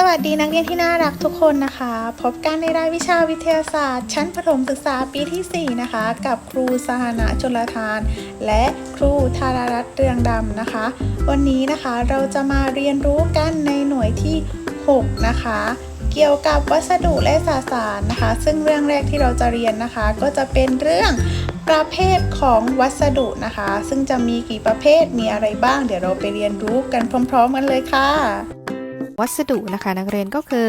สวัสดีนักเรียนที่น่ารักทุกคนนะคะ พบกันในรายวิชาวิทยาศาสตร์ ชั้นประถมศึกษาปีที่ 4 นะคะ กับครูสหณะจุลทาน และครูธารารัตน์เรืองดำนะคะ วันนี้นะคะเราจะมาเรียนรู้กันในหน่วยที่ 6 นะคะ เกี่ยวกับวัสดุและสสารนะคะ ซึ่งเรื่องแรกที่เราจะเรียนนะคะ ก็จะเป็นเรื่องประเภทของวัสดุนะคะ ซึ่งจะมีกี่ประเภทมีอะไรบ้าง เดี๋ยวเราไปเรียนรู้กันพร้อม ๆ กันเลยค่ะ วัสดุนะคะนักเรียนก็คือ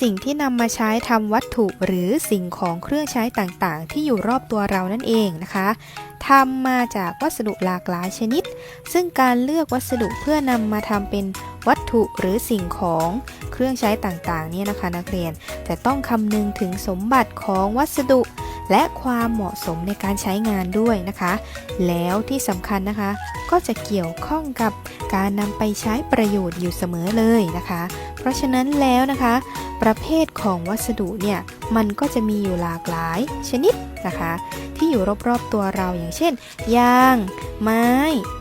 สิ่งที่นำมาใช้ทำวัตถุหรือสิ่งของเครื่องใช้ต่างๆ ที่อยู่รอบตัวเรานั่นเองนะคะทำมาจากวัสดุหลากหลายชนิด ซึ่งการเลือกวัสดุเพื่อนำมาทำเป็นวัตถุหรือสิ่งของเครื่องใช้ต่างๆเนี่ยนะคะนักเรียนจะต้องคำนึงถึงสมบัติของวัสดุ และความเหมาะสมในการใช้งานด้วยนะคะ แล้วที่สำคัญนะคะ ก็จะเกี่ยวข้องกับการนำไปใช้ประโยชน์อยู่เสมอเลยนะคะ เพราะฉะนั้นแล้วนะคะ ประเภทของวัสดุเนี่ยมันก็จะมีอยู่หลากหลายชนิดนะคะ ที่อยู่รอบๆตัวเราอย่างเช่นยาง ไม้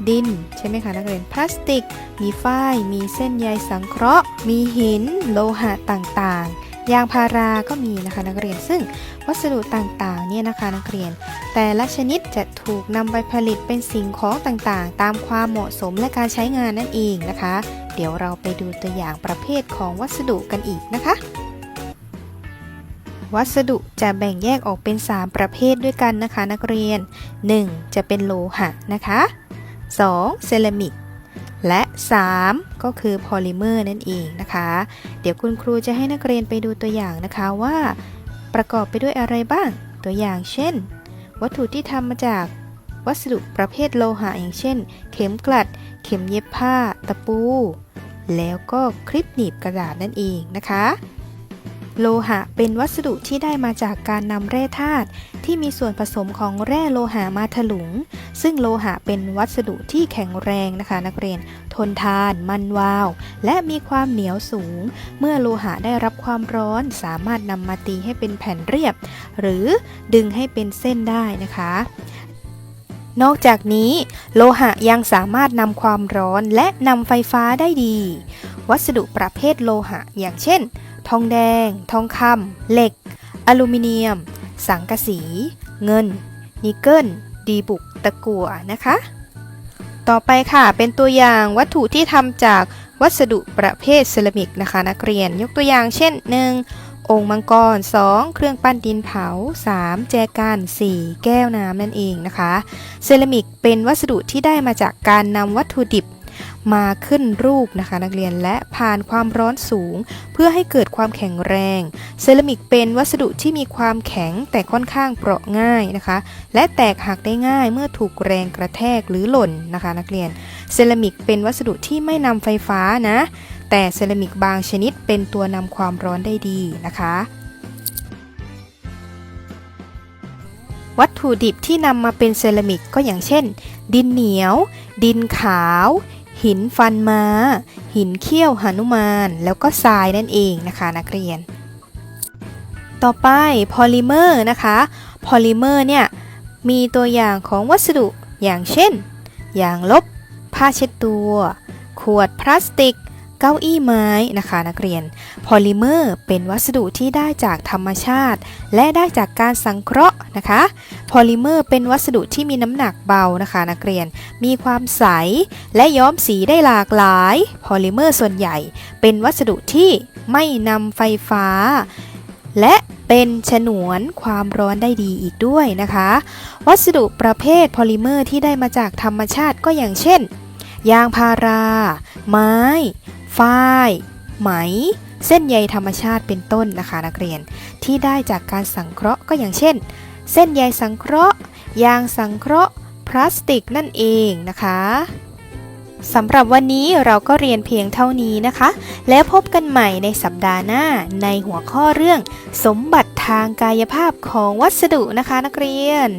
ดิน ใช่ไหมคะนักเรียนพลาสติก มีฝ้าย มีเส้นใยสังเคราะห์ มีหิน โลหะต่างๆ ยางพาราก็มีนะคะนักเรียนซึ่งวัสดุต่างๆเนี่ยนะคะนักเรียน แต่ละชนิดจะถูกนำไปผลิตเป็นสิ่งของต่างๆ ตามความเหมาะสมและการใช้งานนั่นเองนะคะ เดี๋ยวเราไปดูตัวอย่างประเภทของวัสดุกันอีกนะคะ วัสดุจะแบ่งแยกออกเป็น 3 ประเภทด้วยกันนะคะ นักเรียน 1. จะเป็นโลหะนะคะ 2. เซรามิก และ 3 ก็คือพอลิเมอร์นั่นเองนะคะ เดี๋ยวคุณครูจะให้นักเรียนไปดูตัวอย่างนะคะว่า ประกอบไปด้วยอะไรบ้าง ตัวอย่างเช่น วัตถุที่ทำมาจากวัสดุประเภทโลหะอย่างเช่น เข็มกลัด เข็มเย็บผ้า ตะปู แล้วก็คลิปหนีบกระดาษนั่นเองนะคะ โลหะเป็นวัสดุที่ได้มาจากการนำแร่ธาตุที่มีส่วนผสมของแร่โลหะมาถลุง ซึ่งโลหะเป็นวัสดุที่แข็งแรงนะคะ นักเรียน ทนทาน มันวาว และมีความเหนียวสูง เมื่อโลหะได้รับความร้อนสามารถนำมาตีให้เป็นแผ่นเรียบ หรือดึงให้เป็นเส้นได้นะคะนอกจากนี้ โลหะยังสามารถนำความร้อนและนำไฟฟ้าได้ดี วัสดุประเภทโลหะ อย่างเช่น ทองแดง ทองคำเหล็ก อลูมิเนียม สังกะสี เงิน นิกเกิล ดีบุก ตะกั่วนะคะ ต่อไปค่ะ เป็นตัวอย่างวัตถุที่ทำจากวัสดุประเภทเซรามิกนะคะ นักเรียน ยกตัวอย่างเช่น 1. องค์มังกร 2. เครื่องปั้นดินเผา 3. แจกัน 4. แก้วน้ำนั่นเองนะคะ เซรามิกเป็นวัสดุที่ได้มาจากการนำวัตถุดิบ มาขึ้นรูปนะคะนักเรียนและผ่านความร้อนสูง เพื่อให้เกิดความแข็งแรง เซรามิกเป็นวัสดุที่มีความแข็งแต่ค่อนข้างเปราะง่ายนะคะ และแตกหักได้ง่ายเมื่อถูกแรงกระแทกหรือหล่นนะคะ นักเรียน เซรามิกเป็นวัสดุที่ไม่นำไฟฟ้านะ แต่เซรามิกบางชนิดเป็นตัวนำความร้อนได้ดีนะคะวัตถุดิบที่นำมาเป็นเซรามิกก็อย่างเช่น ดินเหนียว ดินขาว หินฟันมา้า หินเขี้ยวหนุมาน แล้วก็ทรายนั่นเองนะคะนักเรียน ต่อไปพอลิเมอร์นะคะ พอลิเมอร์เนี่ยมีตัวอย่างของวัสดุอย่างเช่น อย่างลบ ผ้าเช็ดตัว ขวดพลาสติก เก้าอี้ไม้นะคะนักเรียน พอลิเมอร์เป็นวัสดุที่ได้จากธรรมชาติ และได้จากการสังเคราะห์นะคะ พอลิเมอร์เป็นวัสดุที่มีน้ำหนักเบานะคะนักเรียน มีความใส และย้อมสีได้หลากหลาย พอลิเมอร์ส่วนใหญ่ เป็นวัสดุที่ไม่นำไฟฟ้า และเป็นฉนวนความร้อนได้ดีอีกด้วยนะคะ วัสดุประเภทพอลิเมอร์ที่ได้มาจากธรรมชาติก็อย่างเช่นยางพารา ไม้ ฝ้าย ไหม เส้นใยธรรมชาติเป็นต้นนะคะนักเรียน ที่ได้จากการสังเคราะห์ก็อย่างเช่น เส้นใยสังเคราะห์ ยางสังเคราะห์ พลาสติกนั่นเองนะคะสำหรับวันนี้เราก็เรียนเพียงเท่านี้นะคะ แล้วพบกันใหม่ในสัปดาห์หน้าในหัวข้อเรื่อง สมบัติทางกายภาพของวัสดุนะคะนักเรียน